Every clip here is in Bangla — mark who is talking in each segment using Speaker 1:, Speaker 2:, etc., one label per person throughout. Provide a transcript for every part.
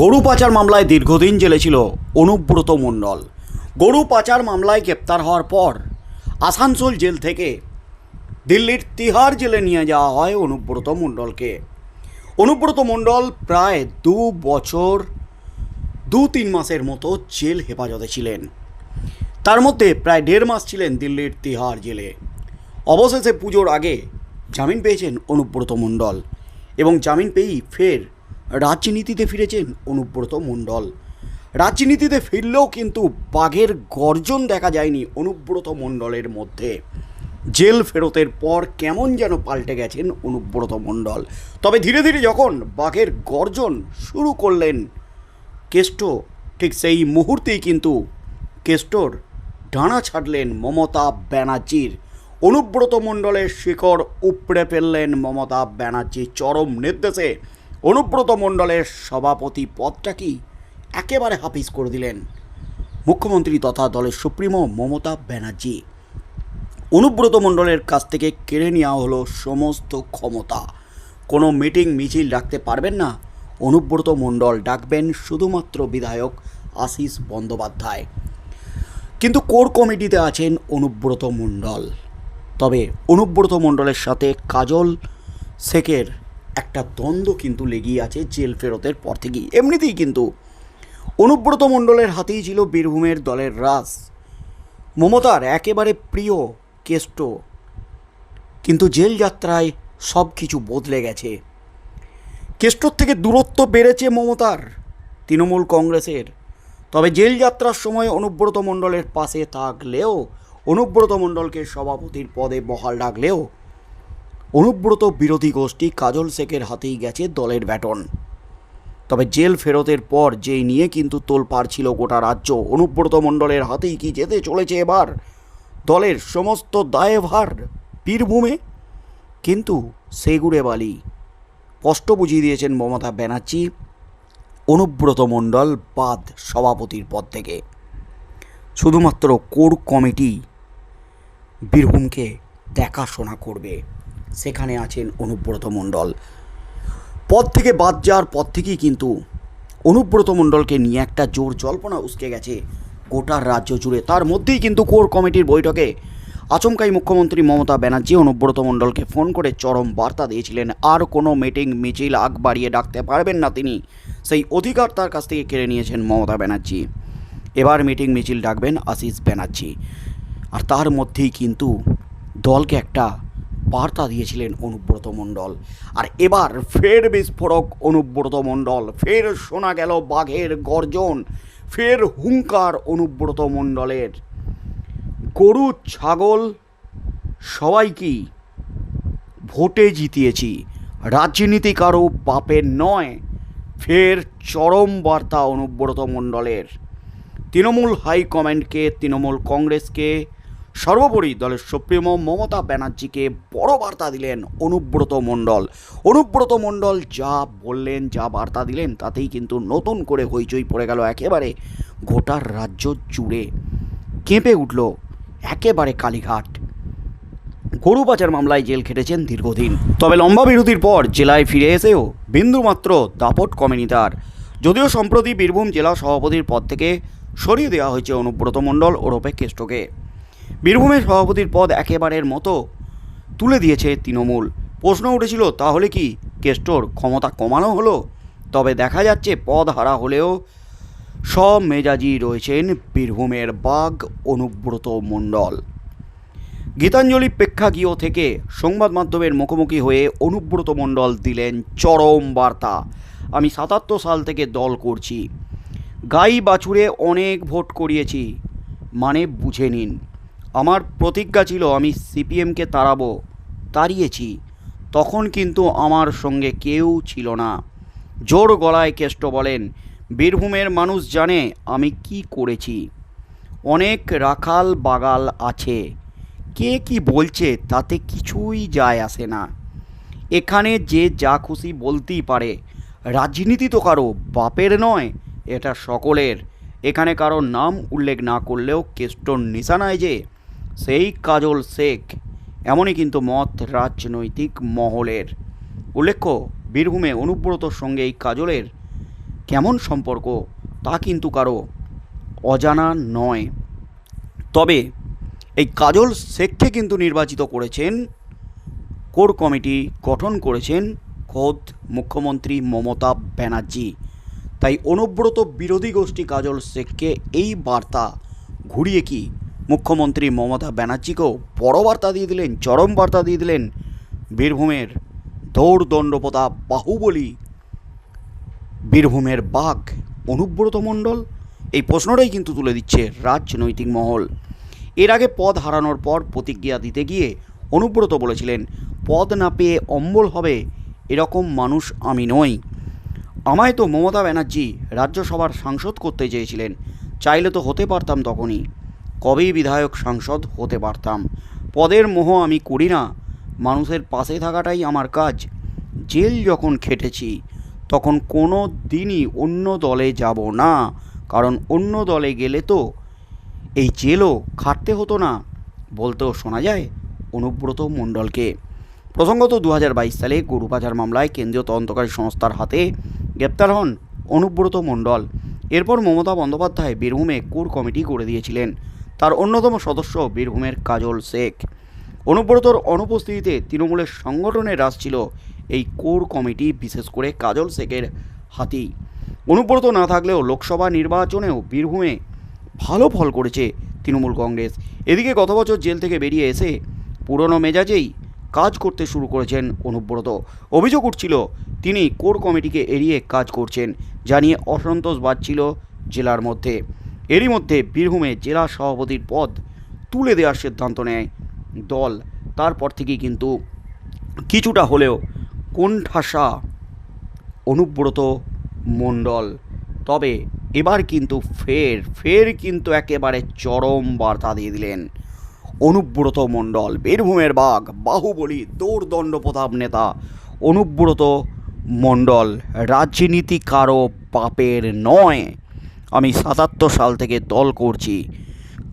Speaker 1: গরু পাচার মামলায় দীর্ঘদিন জেলে ছিল অনুব্রত মণ্ডল। গরু পাচার মামলায় গ্রেপ্তার হওয়ার পর আসানসোল জেল থেকে দিল্লির তিহার জেলে নিয়ে যাওয়া হয় অনুব্রত মণ্ডলকে। অনুব্রত মণ্ডল প্রায় দু বছর, দু তিন মাসের মতো জেল হেফাজতে ছিলেন। তার মধ্যে প্রায় দেড় মাস ছিলেন দিল্লির তিহার জেলে। অবশেষে পুজোর আগে জামিন পেয়েছেন অনুব্রত মণ্ডল এবং জামিন পেয়েই ফের রাজনীতিতে ফিরেছেন অনুব্রত মণ্ডল। রাজনীতিতে ফিরলেও কিন্তু বাঘের গর্জন দেখা যায়নি অনুব্রত মণ্ডলের মধ্যে। জেল ফেরতের পর কেমন যেন পাল্টে গেছেন অনুব্রত মণ্ডল। তবে ধীরে ধীরে যখন বাঘের গর্জন শুরু করলেন, কেষ্ট ঠিক সেই মুহূর্তেই কিন্তু কেষ্টর ডানা ছাড়লেন মমতা ব্যানার্জির। অনুব্রত মণ্ডলের শিকড় উপড়ে ফেললেন মমতা ব্যানার্জি চরম নির্দেশে। অনুব্রত মণ্ডলের সভাপতি পদটা কি একেবারে হাফিজ করে দিলেন। মুখ্যমন্ত্রী তথা দলের সুপ্রিমো মমতা ব্যানার্জি। অনুব্রত মণ্ডলের কাছ থেকে কেড়ে নেওয়া হলো সমস্ত ক্ষমতা। কোনো মিটিং মিছিল ডাকতে পারবেন না। অনুব্রত মণ্ডল ডাকবেন শুধুমাত্র বিধায়ক আশিস বন্দ্যোপাধ্যায়। কিন্তু কোর কমিটিতে আছেন অনুব্রত মণ্ডল। তবে অনুব্রত মণ্ডলের সাথে কাজল শেখের একটা দ্বন্দ্ব কিন্তু লেগেই আছে জেল ফেরতের পর থেকেই। এমনিতেই কিন্তু অনুব্রত মণ্ডলের হাতেই ছিল বীরভূমের দলের রাস মমতার একেবারে প্রিয় কেষ্ট। কিন্তু জেল যাত্রায় সব কিছু বদলে গেছে। কেষ্টর থেকে দূরত্ব বেড়েছে মমতার, তৃণমূল কংগ্রেসের। তবে জেল যাত্রার সময় অনুব্রত মণ্ডলের পাশে থাকলেও, অনুব্রত মণ্ডলকে সভাপতির পদে বহাল রাখলেও অনুব্রত বিরোধী গোষ্ঠী কাজল শেখের হাতেই গেছে দলের ব্যাটন। তবে জেল ফেরতের পর যেই নিয়ে কিন্তু তোলপাড় ছিল গোটা রাজ্য, অনুব্রত মণ্ডলের হাতেই কি যেতে চলেছে এবার? দলের সমস্ত দায়ভার বীরভূমে? কিন্তু সেগুড়ে বালি। স্পষ্ট বুঝিয়ে দিয়েছেন মমতা ব্যানার্জি, অনুব্রত মণ্ডল বাদ সভাপতির পদ থেকে। শুধুমাত্র কোর কমিটি বীরভূমকে দেখাশোনা করবে। সেখানে আছেন অনুব্রত মণ্ডল। পদ থেকে বাদ যাওয়ার পর থেকেই কিন্তু অনুব্রত মণ্ডলকে নিয়ে একটা জোর জল্পনা উসকে গেছে গোটা রাজ্য জুড়ে। তার মধ্যেই কিন্তু কোর কমিটির বৈঠকে আচমকাই মুখ্যমন্ত্রী মমতা ব্যানার্জি অনুব্রত মণ্ডলকে ফোন করে চরম বার্তা দিয়েছিলেন। আর কোনো মিটিং, মিছিল, আগ বাড়িয়ে ডাকতে পারবেন না তিনি। সেই অধিকার তার কাছ থেকে কেড়ে নিয়েছেন মমতা ব্যানার্জি। এবার মিটিং, মিছিল ডাকবেন আশিস ব্যানার্জি। আর তার মধ্যেই কিন্তু দলকে একটা বার্তা দিয়েছিলেন অনুব্রত মণ্ডল। আর এবার ফের বিস্ফোরক অনুব্রত মণ্ডল। ফের শোনা গেল বাঘের গর্জন। ফের হুঙ্কার অনুব্রত মণ্ডলের। গরু, ছাগল সবাইকেই ভোটে জিতিয়েছি। রাজনীতি কারও বাপের নয়। ফের চরম বার্তা অনুব্রত মণ্ডলের। তৃণমূল হাইকমান্ডকে, তৃণমূল কংগ্রেসকে সর্বোপরি দলের সুপ্রিমো মমতা ব্যানার্জিকে বড় বার্তা দিলেন অনুব্রত মণ্ডল। অনুব্রত মণ্ডল যা বললেন, যা বার্তা দিলেন, তাতেই কিন্তু নতুন করে হইচই পড়ে গেল একেবারে। গোটার রাজ্য জুড়ে কেঁপে উঠল একেবারে কালীঘাট। গরু পাচার মামলায় জেল খেটেছেন দীর্ঘদিন। তবে লম্বা বিরতির পর জেলায় ফিরে এসেও বিন্দুমাত্র দাপট কমেনি তার। যদিও সম্প্রতি বীরভূম জেলা সভাপতির পদ থেকে সরিয়ে দেওয়া হয়েছে অনুব্রত মণ্ডল ওরফে কেষ্টকে। বীরভূমের সভাপতির পদ একেবারের মতো তুলে দিয়েছে তৃণমূল। প্রশ্ন উঠেছিল, তাহলে কি কেষ্টর ক্ষমতা কমানো হলো? তবে দেখা যাচ্ছে, পদ হারা হলেও সব মেজাজি রয়েছেন বীরভূমের বাঘ অনুব্রত মণ্ডল। গীতাঞ্জলি প্রেক্ষাগৃহ থেকে সংবাদ মাধ্যমের মুখোমুখি হয়ে অনুব্রত মণ্ডল দিলেন চরম বার্তা। আমি সাতাত্তর সাল থেকে দল করছি। গাই বাছুরে অনেক ভোট করিয়েছি। মানে বুঝে নিন। আমার প্রতিজ্ঞা ছিল আমি সিপিএমকে তাড়াবো, তাড়িয়েছি। তখন কিন্তু আমার সঙ্গে কেউ ছিল না। জোর গলায় কেষ্ট বলেন, বীরভূমের মানুষ জানে আমি কি করেছি। অনেক রাখাল বাগাল আছে। কে কি বলছে তাতে কিছুই যায় আসে না। এখানে যে যা খুশি বলতেই পারে। রাজনীতি তো কারও বাপের নয়, এটা সকলের। এখানে কারও নাম উল্লেখ না করলেও কেষ্টর নিশানায় যে সেই কাজল শেখ, এমনই কিন্তু মত রাজনৈতিক মহলের। উল্লেখ্য, বীরভূমে অনুব্রতর সঙ্গে এই কাজলের কেমন সম্পর্ক, তা কিন্তু কারও অজানা নয়। তবে এই কাজল শেখকে কিন্তু নির্বাচিত করেছেন, কোর কমিটি গঠন করেছেন খোদ মুখ্যমন্ত্রী মমতা ব্যানার্জি। তাই অনুব্রত বিরোধী গোষ্ঠী কাজল শেখকে এই বার্তা ঘুরিয়ে কি মুখ্যমন্ত্রী মমতা ব্যানার্জিকেও বড় বার্তা দিয়ে দিলেন, চরম বার্তা দিয়ে দিলেন বীরভূমের দৌড় দণ্ডপ্রতাপ বাহুবলী। বীরভূমের বাঘ অনুব্রত মণ্ডল, এই প্রশ্নটাই কিন্তু তুলে দিচ্ছে রাজনৈতিক মহল। এর আগে পদ হারানোর পর প্রতিক্রিয়া দিতে গিয়ে অনুব্রত বলেছিলেন, পদ না পেয়ে অম্বল হবে, এরকম মানুষ আমি নই। আমায় তো মমতা ব্যানার্জি রাজ্যসভার সাংসদ করতে চেয়েছিলেন, চাইলে তো হতে পারতাম তখনই। কবেই বিধায়ক সাংসদ হতে পারতাম। পদের মোহ আমি করি না। মানুষের পাশে থাকাটাই আমার কাজ। জেল যখন খেটেছি, তখন কোনো দিনই অন্য দলে যাব না। কারণ অন্য দলে গেলে তো এই জেলও খাটতে হতো না। বলতেও শোনা যায় অনুব্রত মণ্ডলকে। প্রসঙ্গত দু হাজার বাইশ সালে গরু পাচার মামলায় কেন্দ্রীয় তদন্তকারী সংস্থার হাতে গ্রেপ্তার হন অনুব্রত মণ্ডল। এরপর মমতা বন্দ্যোপাধ্যায় বীরভূমে কোর কমিটি করে দিয়েছিলেন। তার অন্যতম সদস্য বীরভূমের কাজল শেখ। অনুব্রতর অনুপস্থিতিতে তৃণমূলের সংগঠনের রাজ ছিল এই কোর কমিটি, বিশেষ করে কাজল শেখের হাতি অনুব্রত না থাকলেও লোকসভা নির্বাচনেও বীরভূমে ভালো ফল করেছে তৃণমূল কংগ্রেস। এদিকে গত বছর জেল থেকে বেরিয়ে এসে পুরনো মেজাজেই কাজ করতে শুরু করেছেন অনুব্রত। অভিযোগ উঠছিল, তিনি কোর কমিটিকে এড়িয়ে কাজ করছেন, জানিয়ে অসন্তোষ বাজছিল জেলার মধ্যে। এরই মধ্যে বীরভূমে জেলা সভাপতির পদ তুলে দেওয়ার সিদ্ধান্ত নেয় দল। তারপর থেকেই কিন্তু কিছুটা হলেও কোণঠাসা অনুব্রত মণ্ডল। তবে এবার কিন্তু ফের ফের কিন্তু একেবারে চরম বার্তা দিয়ে দিলেন অনুব্রত মণ্ডল। বীরভূমের বাঘ, বাহুবলী, দৌড়দণ্ড প্রতাপ নেতা অনুব্রত মণ্ডল। রাজনীতি কারও পাপের নয়। আমি সাতাত্তর সাল থেকে দল করছি।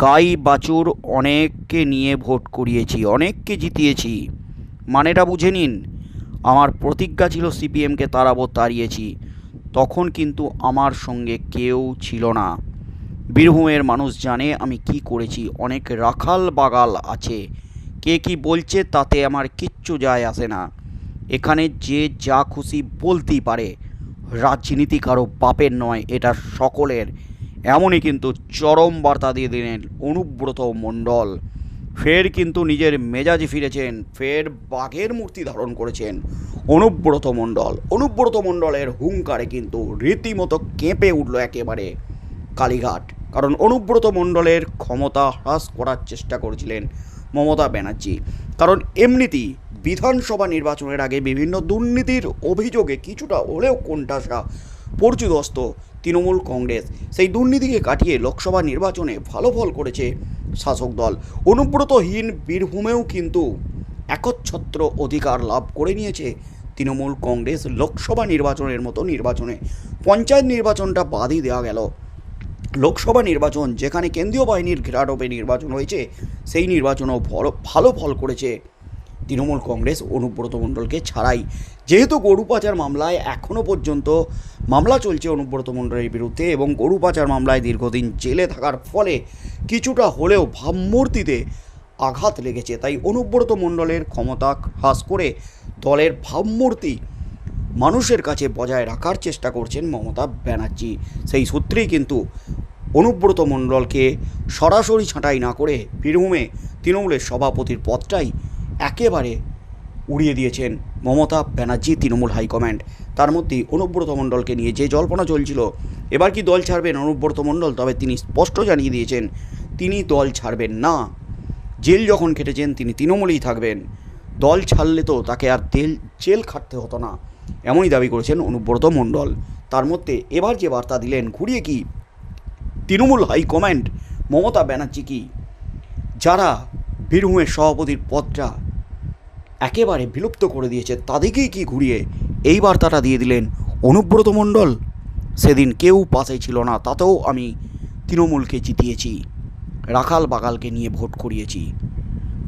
Speaker 1: গাই বাছুর অনেককে নিয়ে ভোট করিয়েছি, অনেককে জিতিয়েছি। মানেটা বুঝে নিন। আমার প্রতিজ্ঞা ছিল সিপিএমকে তাড়াবো, তাড়িয়েছি। তখন কিন্তু আমার সঙ্গে কেউ ছিল না। বীরভূমের মানুষ জানে আমি কি করেছি। অনেক রাখাল বাগাল আছে। কে কি বলছে তাতে আমার কিচ্ছু যায় আসে না। এখানে যে যা খুশি বলতেই পারে। রাজনীতি কারও বাপের নয়, এটা সকলের। এমনই কিন্তু চরম বার্তা দিয়ে দিলেন অনুব্রত মণ্ডল। ফের কিন্তু নিজের মেজাজে ফিরেছেন, ফের বাঘের মূর্তি ধারণ করেছেন অনুব্রত মণ্ডল। অনুব্রত মণ্ডলের হুঙ্কারে কিন্তু রীতিমতো কেঁপে উঠল একেবারে কালীঘাট। কারণ অনুব্রত মণ্ডলের ক্ষমতা হ্রাস করার চেষ্টা করেছিলেন মমতা ব্যানার্জি। কারণ এমনিতেই বিধানসভা নির্বাচনের আগে বিভিন্ন দুর্নীতির অভিযোগে কিছুটা হলেও কোণঠাসা পর্যুদস্ত তৃণমূল কংগ্রেস। সেই দুর্নীতিকে কাটিয়ে লোকসভা নির্বাচনে ভালো ফল করেছে শাসক দল। অনুব্রতহীন বীরভূমেও কিন্তু একচ্ছত্র অধিকার লাভ করে নিয়েছে তৃণমূল কংগ্রেস। লোকসভা নির্বাচনের মতো নির্বাচনে পঞ্চায়েত নির্বাচনটা বাদই দেওয়া গেল। লোকসভা নির্বাচন, যেখানে কেন্দ্রীয় বাহিনীর ঘেরাটোপে নির্বাচন হয়েছে, সেই নির্বাচনও ভালো ফল করেছে। তৃণমূল কংগ্রেস অনুব্রত মণ্ডলকে ছাড়াই। যেহেতু গরু পাচার মামলায় এখনও পর্যন্ত মামলা চলছে অনুব্রত মণ্ডলের বিরুদ্ধে এবং গরু পাচার মামলায় দীর্ঘদিন জেলে থাকার ফলে কিছুটা হলেও ভাবমূর্তিতে আঘাত লেগেছে। তাই অনুব্রত মণ্ডলের ক্ষমতা হ্রাস করে দলের ভাবমূর্তি মানুষের কাছে বজায় রাখার চেষ্টা করছেন মমতা ব্যানার্জি। সেই সূত্রেই কিন্তু অনুব্রত মণ্ডলকে সরাসরি ছাঁটাই না করে বীরভূমে তৃণমূলের সভাপতির পদটাই একেবারে উড়িয়ে দিয়েছেন মমতা ব্যানার্জি তৃণমূল হাইকমান্ড। তার মধ্যেই অনুব্রত মণ্ডলকে নিয়ে যে জল্পনা চলছিল, এবার কি দল ছাড়বেন অনুব্রত মণ্ডল? তবে তিনি স্পষ্ট জানিয়ে দিয়েছেন, তিনি দল ছাড়বেন না। জেল যখন কেটেছেন তিনি তৃণমূলেই থাকবেন। দল ছাড়লে তো তাকে আর তেল, জেল খাটতে হতো না, এমনই দাবি করেছেন অনুব্রত মণ্ডল। তার মধ্যে এবার যে বার্তা দিলেন, ঘুরিয়ে কি তৃণমূল হাইকমান্ড মমতা ব্যানার্জি কি যারা বীরভূমের সভাপতির পদটা একেবারে বিলুপ্ত করে দিয়েছে, তাদেরকেই কি ঘুরিয়ে এই বার্তাটা দিয়ে দিলেন অনুব্রত মণ্ডল? সেদিন কেউ পাশে ছিল না, তাতেও আমি তৃণমূলকে জিতিয়েছি, রাখাল বাগালকে নিয়ে ভোট করিয়েছি।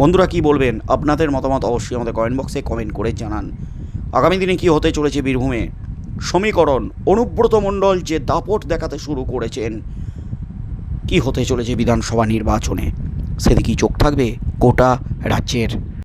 Speaker 1: বন্ধুরা কি বলবেন? আপনাদের মতামত অবশ্যই আমাদের কমেন্ট বক্সে কমেন্ট করে জানান। আগামী দিনে কি হতে চলেছে বীরভূমে? সমীকরণ, অনুব্রত মণ্ডল যে দাপট দেখাতে শুরু করেছেন কি হতে চলেছে বিধানসভা নির্বাচনে। সেদিকেই চোখ থাকবে গোটা রাজ্যের।